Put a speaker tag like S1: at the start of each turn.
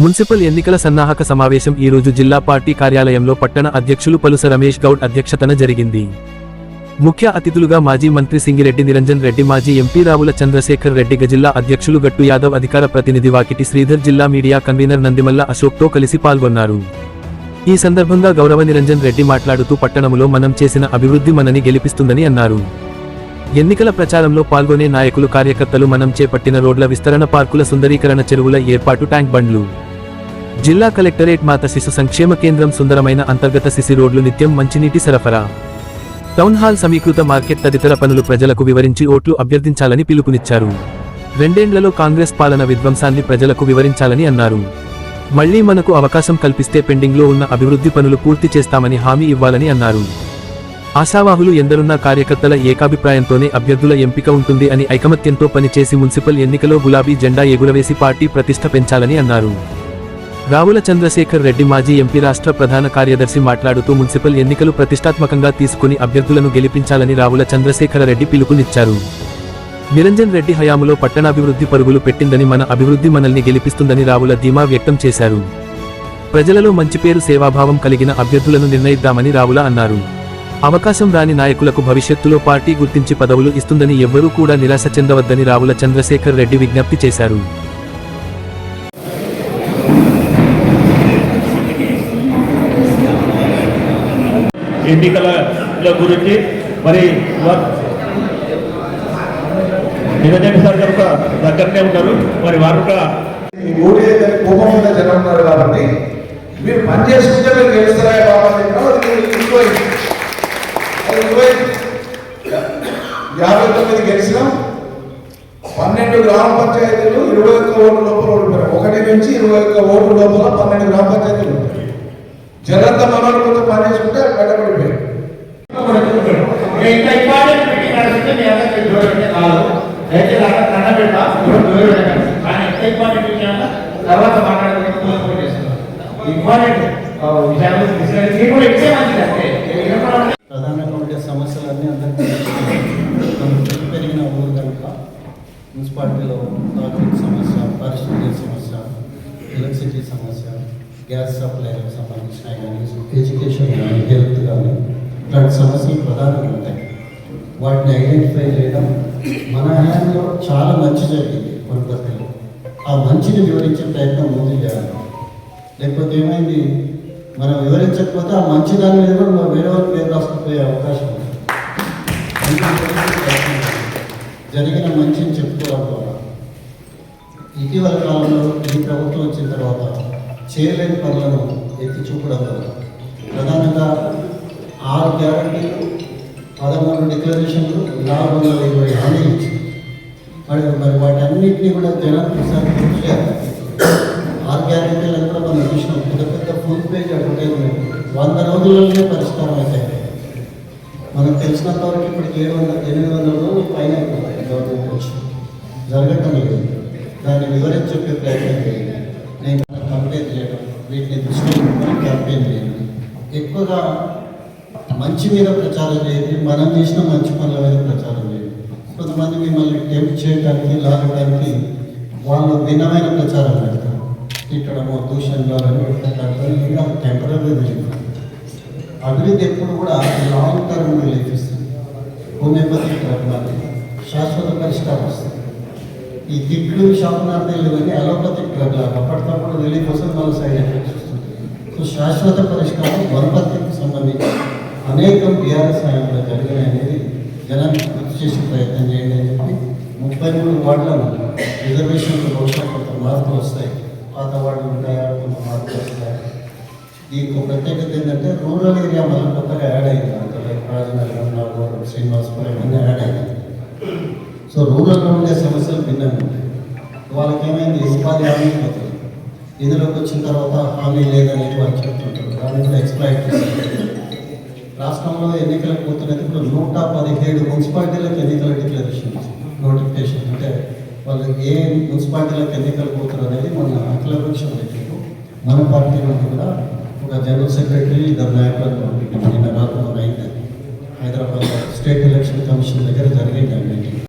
S1: Municipal ఎన్నికల సన్నాహక సమావేశం ఈ రోజు జిల్లా పార్టీ కార్యాలయంలో పట్టణ అధ్యక్షులు పలుస రమేష్ గౌడ్ అధ్యక్షతన జరిగింది. ముఖ్య అతిథులుగా మాజీ మంత్రి సింగిరెడ్డి నిరంజన్ రెడ్డి మాజీ ఎంపీ రావుల చంద్రశేఖర్ రెడ్డి జిల్లా అధ్యక్షులు గట్టు యాదవ్ అధికార ప్రతినిధి వాకిటి శ్రీధర్ జిల్లా మీడియా కన్వీనర్ నందిమల్ల అశోక్తో కలిసి పాల్గొన్నారు. ఈ సందర్భంగా గౌరవ నిరంజన్ రెడ్డి మాట్లాడుతూ పట్టణములో మనం చేసిన అభివృద్ధి మనని గెలిపిస్తుందని అన్నారు. ఎన్నికల ప్రచారంలో పాల్గొనే నాయకులు కార్యకర్తలు మనం చేపట్టిన రోడ్ల విస్తరణ పార్కుల సుందరీకరణ చెరువుల ఏర్పాటు ట్యాంక్ బండ్లు జిల్లా కలెక్టరేట్ మాత శిశు సంక్షేమ కేంద్రం సుందరమైన అంతర్గత సిసి రోడ్లు నిత్యం మంచినీటి సరఫరా. టౌన్ హాల్ సమీకృత మార్కెట్ తదితర పనులు ప్రజలకు వివరించి ఓట్లు అభ్యర్థించాలని పిలుపునిచ్చారు. రెండేండ్లలో కాంగ్రెస్ పాలన విధ్వంసాన్ని ప్రజలకు వివరించాలని అన్నారు. మళ్ళీ మనకు అవకాశం కల్పిస్తే పెండింగ్లో ఉన్న అభివృద్ధి పనులు పూర్తి చేస్తామని హామీ ఇవ్వాలని అన్నారు. ఆశావాహులు ఎందరున్నా కార్యకర్తల ఏకాభిప్రాయంతోనే అభ్యర్థుల ఎంపిక ఉంటుంది అని ఐకమత్యంతో పనిచేసి మున్సిపల్ ఎన్నికలో గులాబీ జెండా ఎగురవేసి పార్టీ ప్రతిష్ట పెంచాలని అన్నారు. రావుల చంద్రశేఖర్ రెడ్డి మాజీ ఎంపీ రాష్ట్ర ప్రధాన కార్యదర్శి మాట్లాడుతూ మున్సిపల్ ఎన్నికలు ప్రతిష్టాత్మకంగా తీసుకుని అభ్యర్థులను గెలిపించాలని రావుల చంద్రశేఖర రెడ్డి పిలుపునిచ్చారు. నిరంజన్ రెడ్డి హయాములో పట్టణాభివృద్ధి పరుగులు పెట్టిందని మన అభివృద్ధి మనల్ని గెలిపిస్తుందని రావుల ధీమా వ్యక్తం చేశారు. ప్రజలలో మంచి పేరు సేవాభావం కలిగిన అభ్యర్థులను నిర్ణయిద్దామని రావుల అన్నారు. అవకాశం రాని నాయకులకు భవిష్యత్తులో పార్టీ గుర్తించి పదవులు ఇస్తుందని ఎవ్వరూ కూడా నిరాశ చెందవద్దని రావుల చంద్రశేఖర్ రెడ్డి విజ్ఞప్తి చేశారు.
S2: ఎన్నికల గురించి. మరి వా- నిరంజన్ సార్ గారు దగ్గరనే ఉన్నారు. మరి వారు కూడా
S3: ఈ కోపం మీద జనం ఉన్నారు కాబట్టి మీరు పని చేసుకుంటే మీరు గెలుస్తారా యాభై తొమ్మిది గెలిచినాం పన్నెండు గ్రామ పంచాయతీలు ఇరవై ఒక్క ఓటు లోపల ఓడిపోయారు. ఒకటి నుంచి ఇరవై ఒక్క ఓటు లోపల పన్నెండు గ్రామ పంచాయతీలు. ఉంటాయి జనంతా మనోళ్ళతో పని చేసుకుంటే బయటపడిపోయారు
S4: తర్వాత మాట్లాడుకుంటే
S5: ప్రధానంగా ఉండే సమస్యలన్నీ అందరికీ పెరిగిన ఊరు కనుక మున్సిపాలిటీలో ట్రాఫిక్ సమస్య పారిశుద్ధ్య సమస్య ఎలక్ట్రిసిటీ సమస్య గ్యాస్ సప్లైకి సంబంధించిన కానీ ఎడ్యుకేషన్ కానీ హెల్త్ కానీ ఇలాంటి సమస్యలు ప్రధానంగా ఉంటాయి. వాటిని ఐడెంటిఫై చేయడం మన హ్యాండ్లో చాలా మంచి జరిగింది కొనుగోలు ఆ మంచిని వివరించే ప్రయత్నం ముందు చేయాలి. లేకపోతే ఏమైంది? మనం వివరించకపోతే ఆ మంచి దాని మీద కూడా మనం వేరే వాళ్ళకి పేరు రాసుకుపోయే అవకాశం ఉంది. జరిగిన మంచిని చెప్పుకోవడం ద్వారా. ఇటీవల కాలంలో ఈ ప్రభుత్వం వచ్చిన తర్వాత చేయలేని పనులను ఎత్తి చూపడం ప్రధానంగా ఆరు గ్యారంటీలు పదమూడు డిక్లరేషన్లు నాలుగు వందల ఇరవై హామీలు ఇచ్చింది. మరి మరి వాటన్నిటినీ కూడా జనానికి ఒకసారి గుర్తు చేయాలి. ఆరు గ్యారెంటీలను కూడా మనం చూసినాం. పెద్ద పెద్ద ఫుల్ పేజ్ అడ్వర్టైజ్మెంట్ వంద రోజులలోనే పరిష్కారం అవుతాయి మనకు తెలిసినంత వరకు ఇప్పటికి ఏడు వందల ఎనిమిది వందల రోజులు పైన అయిపోతాయి. గవర్నమెంట్ వచ్చి జరగటం లేదు. దాన్ని వివరించి చెప్పే ప్రయత్నం చేయాలి ఎక్కువగా మంచి మీద ప్రచారం చేయండి మనం చేసిన మంచి పనుల మీద ప్రచారం చేయండి కొంతమంది మిమ్మల్ని టెంప్ చేయడానికి లాగడానికి వాళ్ళు భిన్నమైన ప్రచారం పెడతారు. తిట్టడము దూషణలు పెడతారు ఇంకా టెంపరీ అభివృద్ధి ఎప్పుడు కూడా లాంగ్ టర్మ్ రిలీఫ్ ఇస్తుంది హోమియోపతిక్ శాశ్వత పరిష్కారం వస్తుంది. ఈ తిట్లు శాపనార్థాలు ఇవన్నీ అలోపతిక్ డ్రగ్ అప్పటికప్పుడు రిలీఫ్ వస్తుంది మళ్ళీ సైడ్ ఎఫెక్ట్స్ శాశ్వత పరిష్కారం వనపర్తికి సంబంధించి అనేక బీఆర్ఎస్ హయాంలో జరిగినాయి అనేది జనానికి గుర్తు చేసే ప్రయత్నం చేయండి అని చెప్పి ముప్పై మూడు వార్డులను రిజర్వేషన్లు బహుశా కొంత మార్పులు వస్తాయి. పాత వార్డులు ఉంటాయా? కొంత మార్పులు వస్తాయి? దీనికి ఒక ప్రత్యేకత ఏంటంటే రూరల్ ఏరియా మళ్ళీ కొత్తగా యాడ్ అయింది. అంత లైక్ రాజనగరం నాగోరం శ్రీనివాసపురం ఇవన్నీ యాడ్ అయింది సో రూరల్లో ఉండే సమస్యలు భిన్నంగా ఉంటాయి. వాళ్ళకి ఏమైంది ఉపాధి హామీ ఇందులోకి వచ్చిన తర్వాత హామీ లేదనేది వాళ్ళు చెప్తుంటారు దాన్ని కూడా ఎక్స్ప్లైట్ రాష్ట్రంలో ఎన్నికలకు పోతున్నది ఇప్పుడు నూట పదిహేడు మున్సిపాలిటీలకు ఎన్నికల డిక్లరేషన్ నోటిఫికేషన్. అంటే వాళ్ళు ఏ మున్సిపాలిటీలకు ఎన్నికలు పోతున్నారు అనేది మన అఖిలపక్షం పెట్టారు మన పార్టీ నుండి కూడా ఒక జనరల్ సెక్రటరీ ఇద్దరు నాయకులను పంపించారు. నిన్న రాత్రి అయింది హైదరాబాద్ స్టేట్ ఎలక్షన్ కమిషన్ దగ్గర జరిగింది